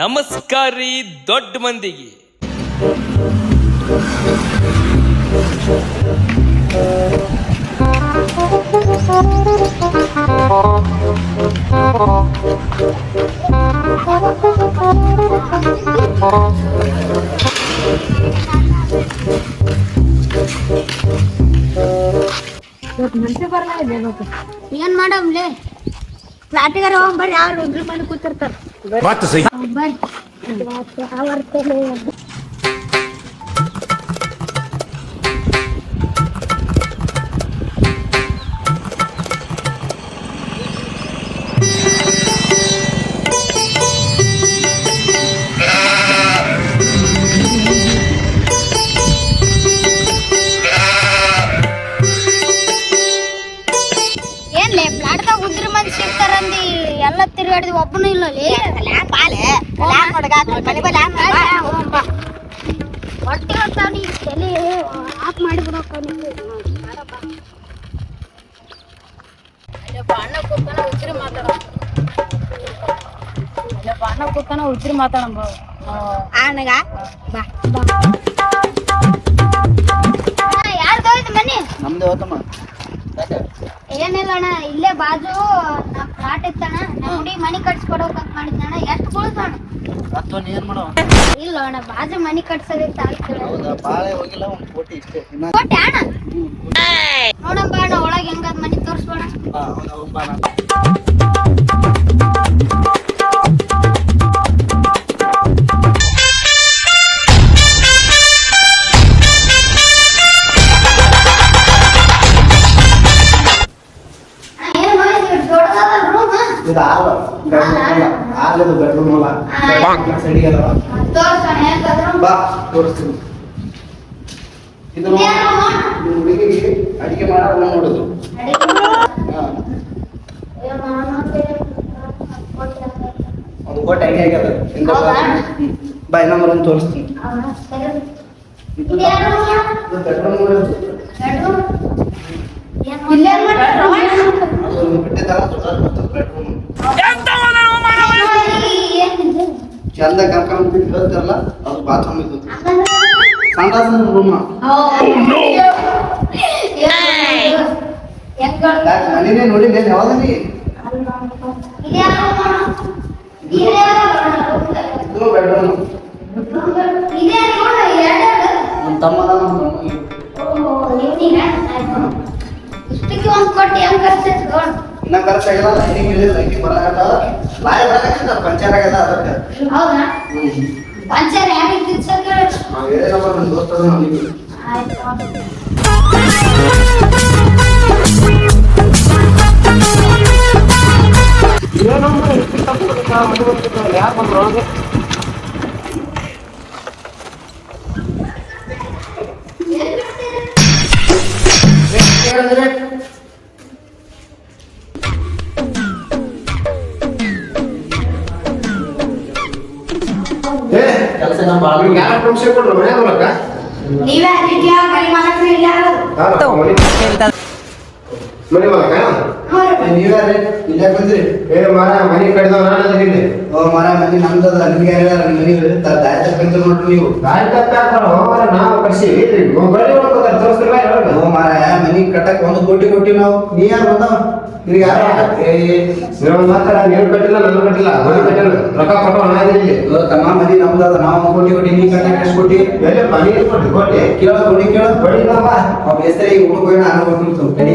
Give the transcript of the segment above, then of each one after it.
ನಮಸ್ಕಾರ ರೀ ದೊಡ್ಡ ಮಂದಿಗೆ. ಏನ್ ಮಾಡಮ್ಲೆ? ಪ್ಲಾಟಿಗಾರ ಹೋಗ್ ಬರ್ರಿ ಯಾರು ಉದ್ರಿ ಮಾಡಿ ಕೂತಿರ್ತಾರ. ಬರ್ರಿ ಏನ್ಲೇ ಎಲ್ಲ ತಿರುಗಾಡಿದ್ವಿ ಒಬ್ಬನು ಇಲ್ಲ ಹೊಟ್ಟೆ ಹೊತ್ತಾವ್ನಿ ತಲೆ ಆಫ್ ಮಾಡಿಬಿಡೋಕ ಅಣ್ಣ ಕೂತ್ಕೊಂಡ ಉಚ್ಚಿರಿ ಮಾತಾಡ. ಅಣ್ಣ ಕೂತ್ಕೊಂಡ ಉಚ್ಚಿರಿ ಮಾತಾಡಂಬ ಆನಗ ಬಾ. ಮನಿ? ನಮ್ದೇ ಹೋತಮ್ಮ ಏನಿಲ್ಲ ಅಣ್ಣ ಇಲ್ಲೇ ಬಾಜು ನಮ್ ಪ್ಲಾಟ್ ಇತ್ತಣ್ಣ ನಮ್ಮ ಹುಡುಗಿ ಮನಿ ಕಟ್ಸ್ಕೊಡ್ಬೇಕಂತ ಮಾಡಿದ್ದಣ್ಣ ಎಷ್ಟು ಅಥವಾ ಏನ್ ಮಾಡೋ? ಇಲ್ಲ ಅಣ್ಣ ಬಾಜು ಮನಿ ಕಟ್ಸೋದಿತ್ತ ಆಯ್ತು ಹೌದಾ ಬಾಳೆ ಹೋಗಿಲ್ಲ ಒಂದ್ ಕೋಟಿ ಇಷ್ಟೇ ಇನ್ನ ಕೊಟ್ಟೆ ಅಣ್ಣ? ಅಣ್ಣ ಒಳಗೆ ಹೆಂಗದ ಮನಿ ತೋರಿಸ್ಬೋಣ? ಹಾ, ಹೌದಾ, ಬಾ ಅಣ್ಣ. ಬಾ. ತೋರಿಸ್ತೀನಿ. ಇದು ಹುಡುಗಿಗೆ ಅಡಿಗೆ ಮಾಡೋ ನೋಡುದು. ಒಂದು ಕೋಟೆ ಹಂಗೆ ಆಗ್ಯದ. ಹಿಂದೆ? ಬಾ. ಹೌದಾ? ಹ್ಮ್. ಬಾ ಇನ್ನೊಂದು ರೂಮ್ ತೋರಿಸ್ತೀನಿ ಬೆಡ್ರೂಮ್ ಬೆಡ್ರೂಮ್ ಚಂದ ಕರ್ಕೊಂಡು ಬಿಟ್ಟು ಹೇಳ್ತಾರಲ್ಲ, ಅದು ಬಾತ್ರೂಮ್ ಇದು. ಸಂಡಾಸ ರೂಮ್ ಮನೇನೆ ನೋಡಿಲ್ಲ ಇದು ಬೆಡ್ರೂಮ್ ನಮ್ಮ. ಇಷ್ಟಕ್ಕೆ ಒಂದ್ ಕೊಟ್ಟು ಹೆಂಗ್ ಕರ್ಸೈತಿ ಇನ್ನ ಖರ್ಚು ಆಗಿಲ್ಲ ಲೈಟಿಂಗ್ ಇಲ್ಲ ಲೈಟಿಂಗ್ ಬರಕತ್ತ ಲಾಯ್ ಬರಕತ್ತ ಪಂಚರ್ ಆಗ್ಯದ ಅದಕ್ಕೆ. ಹೌದಾ? ಪಂಚರ್ ಹೆಂಗ್ ತಿರ್ಸೋದ್ ಹೇಳು. ನಾವ್ ಹೇಳಿದಪ್ಪ ನನ್ನ ಆಯ್ತು ಮನೆ ಮನಿ ಏ, ನೀವ್ಯಾರ್ರಿ? ಇಲ್ಲೇ ಬಂದ್ರಿ. ಏ ಮಾರ ಮನೆ ಕಡಿದವ ನಾನು ಇಲ್ಲಿ? ಓ ಮರ ಮನೆ ನಮ್ದದ ನಿಮ್ಗೆ ಯಾರ್ಯಾರ ಮನೆ ದಾಯ ತಕ್ಕಂತ ನೋಡ್ರಿ ನೀವು. ತಪ್ಪಾಕ್ಬಾರ ಹೋಗಾರ ನಾವು ಕರ್ಸೀವಿ. ಬಳಿ ಒಳಗೋದಾರ ತೋರಿಸ್ತಿಲ್ಲ ಹೇಳೋದು ಓ ಮಾರ ಮನಿ ಒಂದು ಕೋಟಿ ಕೊಟ್ಟಿ ನಾವು ನೀ ಯಾರು ಬಂದವ ನಿಮ್ಗೆ ಯಾರು ಮಾತಾಡ ನೀವು ಕಟ್ಟಿಲ್ಲ ನಾನು ಕಟ್ಟಿಲ್ಲ ಮನೆ ಕಟ್ಟಿಲ್ಲ ರೊಕ್ಕ ಕೊಟ್ಟು ನಾನು ಇಲ್ಲಿ ನಾವು ಒಂದು ಕೋಟಿ ಕೊಟ್ಟಿ ನೀ ಕಟ್ಟಕ್ ಎಷ್ಟು ಕೊಟ್ಟಿ ಎಲ್ಲಿ ಮನೆ ಕೊಟ್ಟು ಕೊಟ್ಟೆ ಕೇಳ ಕೊಡಿ ಕೇಳ ಬಡಿದವ ಅವ್ ಹೆಸರೇ ಈಗ ಹುಡುಗ ಹೋಗಿ ನಾನು ಕಡಿ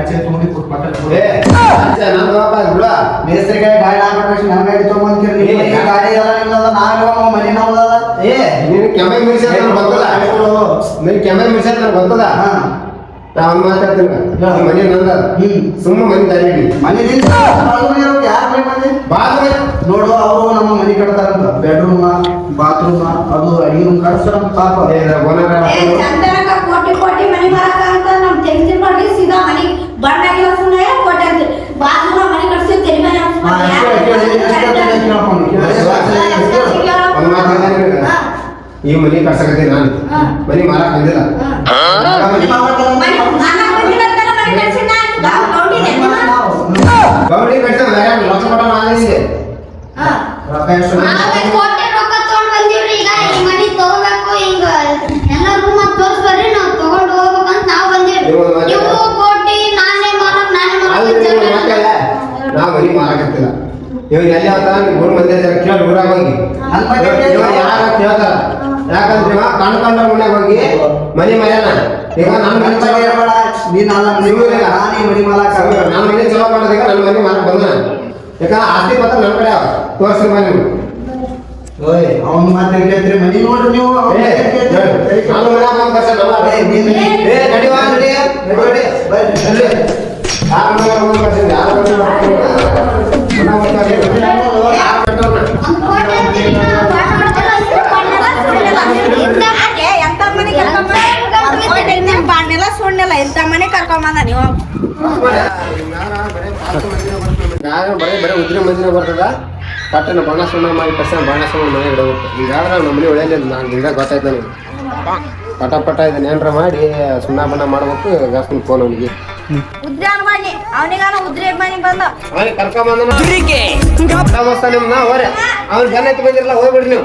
ಆಚೆ ತಗೊಂಡು ಕೊಟ್ಬಟ್ಟ ಮೇಸ್ತ್ರಿಗೆ ಗಾಡಿ ಹಾಕಿ ಗಾಡಿ ಗಾಡಿ ಎಲ್ಲ ನಿಮ್ಮದ ನಾವು ಮನೆ ಏ ನೀನು ಕೆಮ್ಮೆ ಮಿಷನ್ ಅಂತ ಬಂದದ ನೀನು ಕೆಮ್ಮೆ ಮಿರ್ಸಿ ಅಂತ ಬಂದದ ನಾನು ಮಾತಾಡ್ತೀನಿ ಮನೆ ನಂದ. ಸುಮ್ಮ ಮನೆ ದಾರಿ ಮನೆ ಯಾರ ಮನೆ ಮನೆ? ಬಾತ್ರೂಮ್ ನೋಡು ಅವರು ನಮ್ಮ ಮನೆ ಕಟ್ತಾರಂತ. ಬೆಡ್ರೂಮ್ ಬಾತ್ರೂಮ್ ಅದು ಐದು ರೂಮ್ ಕಟ್ಸ್ತಾರಂತ ಪಾಪ. ಈ ಮನಿ ಕಟ್ಸಕತ್ತೀನಿ ನಾನು. ಬರಿ ಮನೆ ಮಾರಕ್ ಬಂದಿಲ್ಲ ಗೌರಿ ಕಟ್ಸ ಬೇರೆ ಲಕ್ಷ ಕೊಟ್ಟ ಮಾಡಿದೆ ಹಾ. ರೊಕ್ಕ ಎಷ್ಟು ನಾವೇ ಮನಿ ಮಾರಕತ್ತಿಲ್ಲ ಇವ್ ಎಲ್ಲಿ ಅಂತ ಮೂರು ಮಂದಿ ಕೇಳಿ ಊರಾಗ ಹೋಗಿ. ಯಾರ ಕೇಳ್ತಾರ. ಯಾಕಂದ್ರೆ ಇವ ಕಣ್ ಕಂಡ ಮನೆಗೆ ಹೋಗಿ ಮನೆ ಮರ್ಯಾನ ಈಗ ನನ್ನ ಮನೆ ಹೇಳ್ಬೇಡ. ನೀನ್ ಅಲ್ಲ ಮನೆ ನೀವು ಇಲ್ಲ. ನಾನೇ ಮನೆ ಮಾಲಕ. ನನ್ನ ಮನೆ ಚಲೋ ಮಾಡೋದೀಗ ನನ್ನ ಮನೆ ಮಾರಕ್ ಬಂದ. ಯಾಕ ಆಸ್ತಿ ಪತ್ರ ನನ್ನ ಕಡೆ ತೋರ್ಸ್ರಿ ಮನೆ ಓಯ್ ಅವ್ನ ಮಾತ್ರ ಕೇಳ್ತೀರಿ. ಮನಿ ನೋಡ್ರಿ ನೀವು. ನಾನು ಬಂದ್ ಕಷ್ಟ ನಮ್ಮ ಏ, ನೀನ್- ಏ ನಡಿವಾ ನಡಿ ನಡಿ. ಬರ್ರಿ. ಯಾರ ಮನ್ಯಾಗ ಬಂದ್ ಕಷ್ಟ ಯಾರ ಒಂದ್ ಕೋಟಿ ಅಂತೀರಿ, ನಾ ಬಾಳ್ ಮಾಡ್ತೀರ, ಇಷ್ಟು ಮಾಡ್ತೀರ, ಇಂಥ ಯಾಕೆ ಎಂತ ಮನೆ ಕರ್ಕೊಂಬಂದ ಬಾಣೆಲ್ಲ ಸುಣ್ಣೆಲ್ಲ ಎಂತ ನೀವು. ನಾನು ಬರೀ ಬರೀ ಉದ್ರಿ ಮಂದಿರ ಬರ್ತದ. ಪಟ್ಟಣ ಬಣ್ಣ ಸುಣ್ಣ ಮಾಡಿ ಬಣ್ಣ ಸುಣ್ಣ ಮನೆ ಇಡಬೇಕು ಹಿಂಗಾದ್ರೆ ನಮ್ಮ ಮನೆ ನಾನು ಹಿಂಗ ಗೊತ್ತಾಯ್ತು ನನಗೆ. ಪಟ ಪಟ ಇದನ್ನ ಏನ್ರ ಮಾಡಿ ಸುಣ್ಣ ಬಣ್ಣ ಮಾಡ್ಬೇಕು. ಗಾಸ್ತೀನಿ ಫೋನ್ ಅವನಿಗೆ. ಉದ್ಯಾನ ಮಾಡಿ ಅವನಿಗಾನ ಉದ್ರಿ ಮನೆ ಬಂದ. ಅವನಿಗೆ ಕರ್ಕೊಂಬಂದ ಉದ್ರಿಗೆ ನಾ ಹೋರೆ ಅವ್ನ ಜನ ಎತ್ತಿ ಬಂದಿರಲ್ಲ ಹೋಗ್ಬಿಡ್ರಿ ನೀವು.